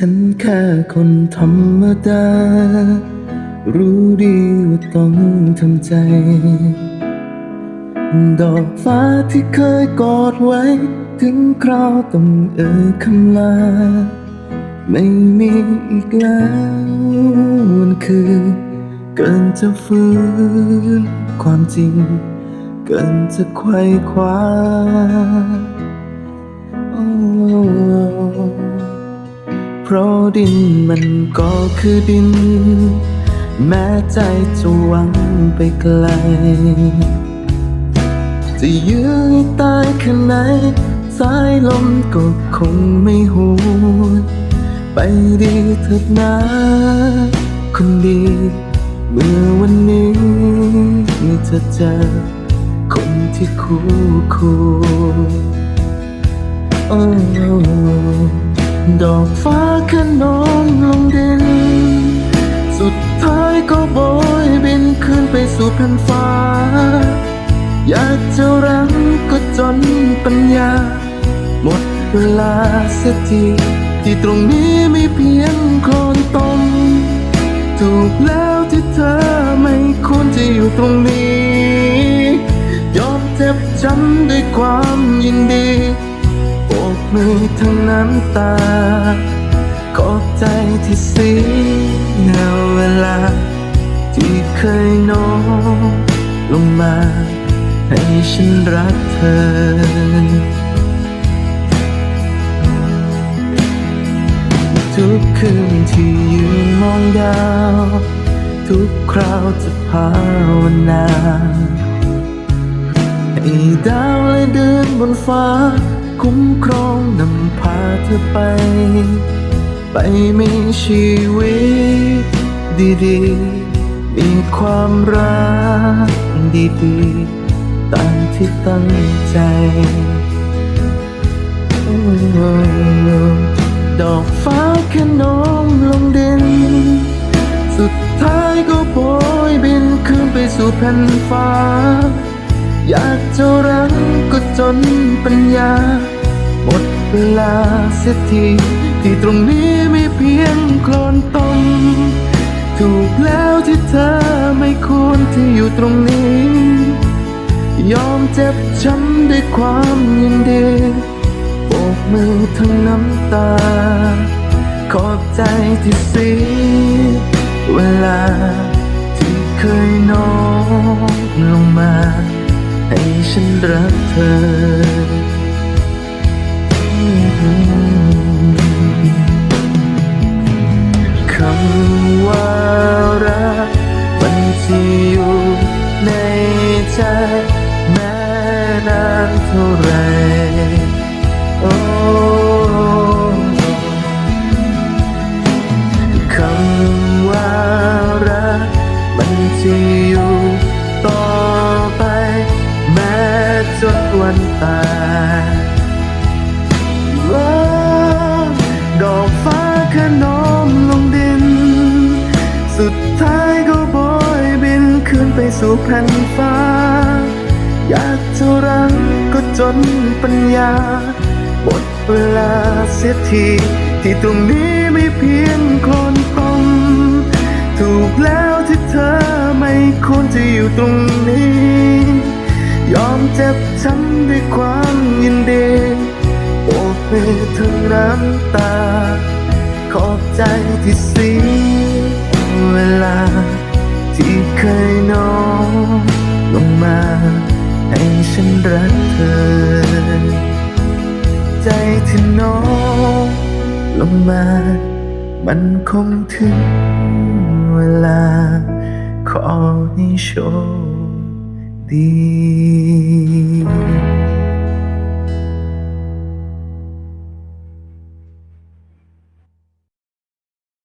ฉันแค่คนธรรมดา รู้ดีว่าต้องทำใจ ดอกฟ้าที่เคยกอดไว้ ถึงคราวต้องเอ่ยคำลา ไม่มีอีกแล้วมันคือ เกินจะฟื้นความจริง เกินจะไขว้คว้าโอ้ เพราะดินมันก็คือดิน แม้ใจจะหวังไปไกล จะยื้อตายแค่ไหนสายลมก็คงไม่หูดไปดีเถิดนะคนดี เมื่อวันนี้จะเจอคนที่คู่ควรโอ้ ดอกฟ้าขนองลงดิน สุดท้ายก็โบยบินขึ้นไปสู่แผ่นฟ้า อยากจะรังก็จนปัญญา หมดเวลาเสียทีที่ตรงนี้ไมีเพียงโคลนตมถูกแล้วที่เธอไม่ควรจะอยู่ตรงนี้ ยอมเจ็บช้ำด้วยความยินดี มือทั้งน้ำตา ขอบใจที่เสียเวลา ที่เคยโน้มลงมา ให้ฉันรักเธอทุกคืนที่ยืนมองดาว ทุกคราวจะภาวนาให้ดาวและเดินบนฟ้า คุ้มครองนำพาเธอไป ไปมีชีวิตดีๆ มีความรักดีๆ ตามที่ตั้งใจดอกฟ้าแค่น้องลงดิน สุดท้ายก็โบยบินขึ้นไปสู่แผ่นฟ้า อยากจะรักก็จนปัญญา หมดเวลาเสียทีที่ตรงนี้ไมีเพียงโคลนตมถูกแล้วที่เธอไม่ควรที่อยู่ตรงนี้ ยอมเจ็บช้ำด้วยความยินดีโบกมือทั้งน้ำตา ขอบใจที่เสียเวลาที่เคยโน้มลงมา ให้ฉันรักเธอคำว่ารักมันที่อยู่ในใจแม้นานเท่าไรโอ้คำว่ารักมันที่อยู่ วันตายดอกฟ้าขนอมลงดิน สุดท้ายก็โบยบินขึ้นไปสู่แผ่นฟ้า อยากจะรังก็จนปัญญาหมดเวลาเสียทีที่ตรงนี้ไมีเพียงคนตมถูกแล้วที่เธอไม่ควรจะอยู่ตรงือทั้งน้ำตา ขอบใจที่เสียเวลา ที่เคยโน้มลงมาให้ฉันรักเธอ ใจที่โน้มลงมา มันคงถึงเวลา ขอให้โชคดี